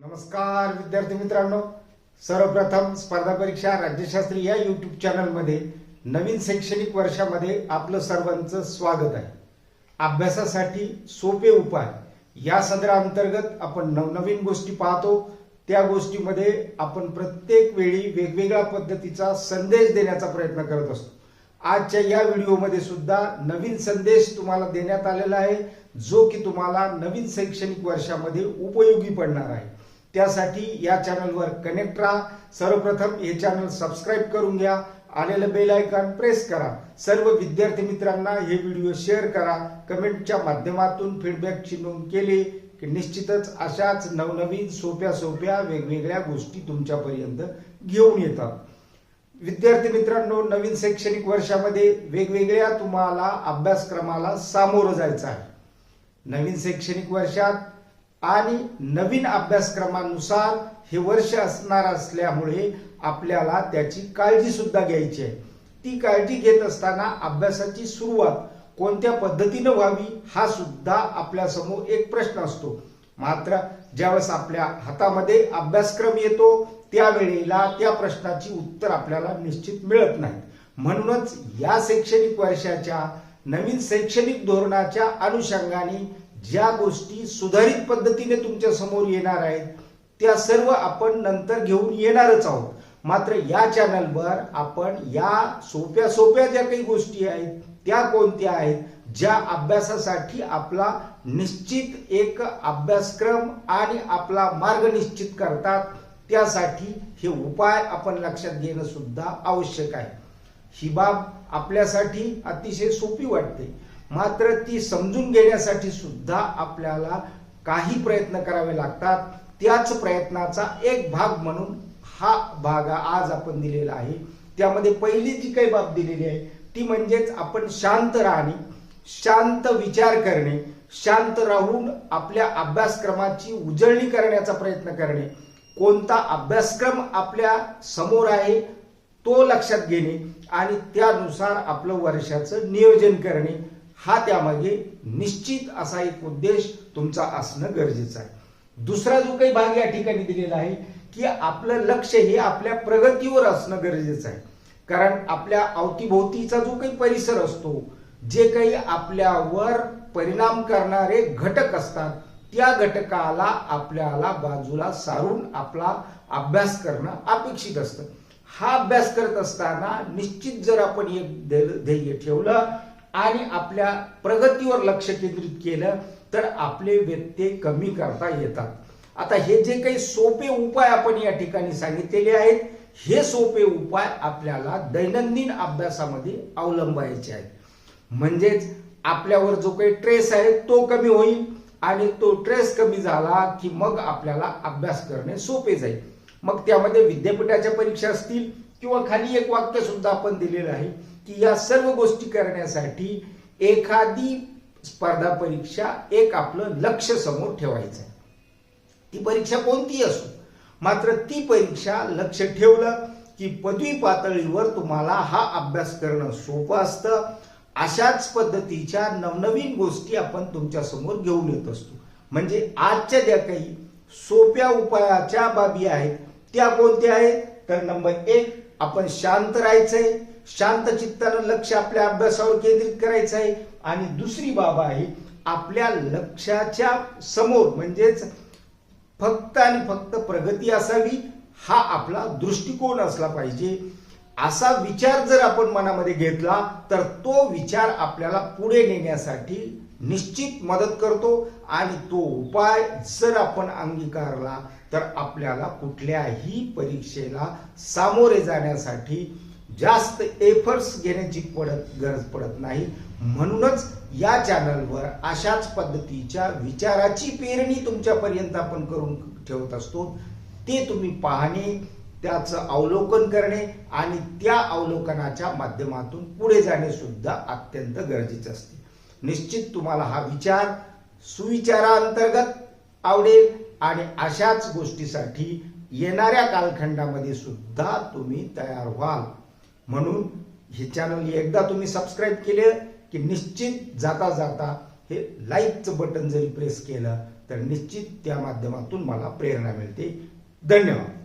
नमस्कार विद्यार्थी मित्रांनो. सर्वप्रथम स्पर्धा परीक्षा राज्यशास्त्री या यूट्यूब चॅनलमध्ये नवीन शैक्षणिक वर्षामध्ये आपलं सर्वांचं स्वागत आहे. अभ्यासासाठी सोपे उपाय या सदराअंतर्गत आपण नवनवीन गोष्टी पाहतो. त्या गोष्टीमध्ये आपण प्रत्येक वेळी वेगवेगळ्या पद्धतीचा संदेश देण्याचा प्रयत्न करत असतो. आजच्या या व्हिडिओमध्ये सुद्धा नवीन संदेश तुम्हाला देण्यात आलेला आहे जो की तुम्हाला नवीन शैक्षणिक वर्षामध्ये उपयोगी पडणार आहे. त्यासाठी या चॅनलवर कनेक्ट राहा. सर्वप्रथम हे चॅनल सबस्क्राईब करून घ्या. आलेलं बेल आयकॉन प्रेस करा. सर्व विद्यार्थी मित्रांना हे व्हिडिओ शेअर करा. कमेंटच्या माध्यमातून फीडबॅकची नोंद केली की निश्चितच अशाच नवनवीन सोप्या सोप्या वेगवेगळ्या गोष्टी तुमच्यापर्यंत घेऊन येतात. विद्यार्थी मित्रांनो नवीन शैक्षणिक वर्षामध्ये वेगवेगळ्या तुम्हाला अभ्यासक्रमाला सामोरं जायचं आहे. नवीन शैक्षणिक वर्षात आणि नवीन अभ्यासक्रमानुसार हे वर्ष असणार असल्यामुळे आपल्याला त्याची काळजी सुद्धा घ्यायची आहे. ती काळजी घेत असताना अभ्यासाची सुरुवात कोणत्या पद्धतीनं व्हावी हा सुद्धा आपल्यासमोर एक प्रश्न असतो. मात्र ज्यावेळेस आपल्या हातामध्ये अभ्यासक्रम येतो त्यावेळेला त्या प्रश्नाची उत्तर आपल्याला निश्चित मिळत नाही. म्हणूनच या शैक्षणिक वर्षाच्या नवीन शैक्षणिक धोरणाच्या अनुषंगाने ज्या गोष्टी सुधारित पद्धतीने तुमच्यासमोर येणार आहेत त्या सर्व आपण नंतर घेऊन येणारच आहोत. मात्र या चॅनलवर आपण या सोप्या सोप्या ज्या काही गोष्टी आहेत त्या कोणत्या आहेत ज्या अभ्यासासाठी आपला निश्चित एक अभ्यासक्रम आणि आपला मार्ग निश्चित करतात त्यासाठी हे उपाय आपण लक्षात घेणं सुद्धा आवश्यक आहे. ही बाब आपल्यासाठी अतिशय सोपी वाटते. मात्र ती समजून घेण्यासाठी सुद्धा आपल्याला काही प्रयत्न करावे लागतात. त्याच प्रयत्नाचा एक भाग म्हणून हा भाग आज आपण दिलेला आहे. त्यामध्ये पहिली जी काही बाब दिलेली आहे ती म्हणजेच आपण शांत राहणे शांत विचार करणे शांत राहून आपल्या अभ्यासक्रमाची उजळणी करण्याचा प्रयत्न करणे. कोणता अभ्यासक्रम आपल्यासमोर आहे तो लक्षात घेणे आणि त्यानुसार आपलं वर्षाचं नियोजन करणे. हा त्यामागे निश्चित असा एक उद्देश तुमचा असणं गरजेचं आहे. दुसरा जो काही भाग या ठिकाणी दिलेला आहे की आपलं लक्ष हे आपल्या प्रगतीवर असणं गरजेचं आहे. कारण आपल्या अवतीभोवतीचा जो काही परिसर असतो जे काही आपल्यावर परिणाम करणारे घटक असतात त्या घटकाला आपल्याला बाजूला सारून आपला अभ्यास करणं अपेक्षित असतं. हा अभ्यास करत असताना निश्चित जर आपण एक ध्येय- ध्येय ठेवलं आणि आपल्या प्रगतीवर लक्ष केंद्रित केलं तर आपले व्यत्यय कमी करता येतात. आता हे जे काही सोपे उपाय आपण या ठिकाणी सांगितलेले आहेत हे सोपे उपाय आपल्याला दैनंदिन अभ्यासामध्ये अवलंबायचे आहेत. म्हणजेच आपल्यावर जो काही ट्रेस आहे तो कमी होईल आणि तो ट्रेस कमी झाला की मग आपल्याला अभ्यास करणे सोपे जाईल. मग त्यामध्ये विद्यापीठाच्या परीक्षा असतील किंवा खाली एक वाक्य सुद्धा आपण दिलेलं आहे की या सर्व गोष्टी करण्यासाठी एखादी स्पर्धा परीक्षा एक आपलं लक्ष समोर ठेवायचं आहे. ती परीक्षा कोणती असो मात्र ती परीक्षा लक्ष ठेवलं की पदवी पातळीवर तुम्हाला हा अभ्यास करणं सोपं असतं. अशाच पद्धतीच्या नवनवीन गोष्टी आपण तुमच्यासमोर घेऊन येत असतो. म्हणजे आजच्या ज्या काही सोप्या उपायाच्या बाबी आहेत त्या कोणत्या आहेत? तर नंबर एक आपण शांत राहायचंय शांत चित्तानं लक्ष आपल्या अभ्यासावर केंद्रित करायचं आहे आणि दुसरी बाब आहे आपल्या लक्षाच्या समोर म्हणजेच फक्त आणि फक्त प्रगती असावी हा आपला दृष्टिकोन असला पाहिजे. असा विचार जर आपण मनामध्ये घेतला तर तो विचार आपल्याला पुढे नेण्यासाठी निश्चित मदत करतो आणि तो उपाय जर आपण अंगीकारला तर आपल्याला कुठल्याही परीक्षेला सामोरे जाण्यासाठी जास्त एफर्ट्स घेण्याची पडत गरज पडत नाही. म्हणूनच या चॅनलवर अशाच पद्धतीच्या विचाराची पेरणी तुमच्यापर्यंत आपण करून ठेवत असतो. ते तुम्ही पाहणे त्याचं अवलोकन करणे आणि त्या अवलोकनाच्या माध्यमातून पुढे जाणे सुद्धा अत्यंत गरजेचे असते. निश्चित तुम्हाला हा विचार सुविचारांतर्गत आवडेल आणि अशाच गोष्टीसाठी येणाऱ्या कालखंडामध्ये सुद्धा तुम्ही तयार व्हाल. म्हणून हे चॅनल एकदा तुम्ही सबस्क्राईब केले की निश्चित जाता जाता हे लाईकचं बटन जरी प्रेस केलं तर निश्चित त्या माध्यमातून मला प्रेरणा मिळते. धन्यवाद.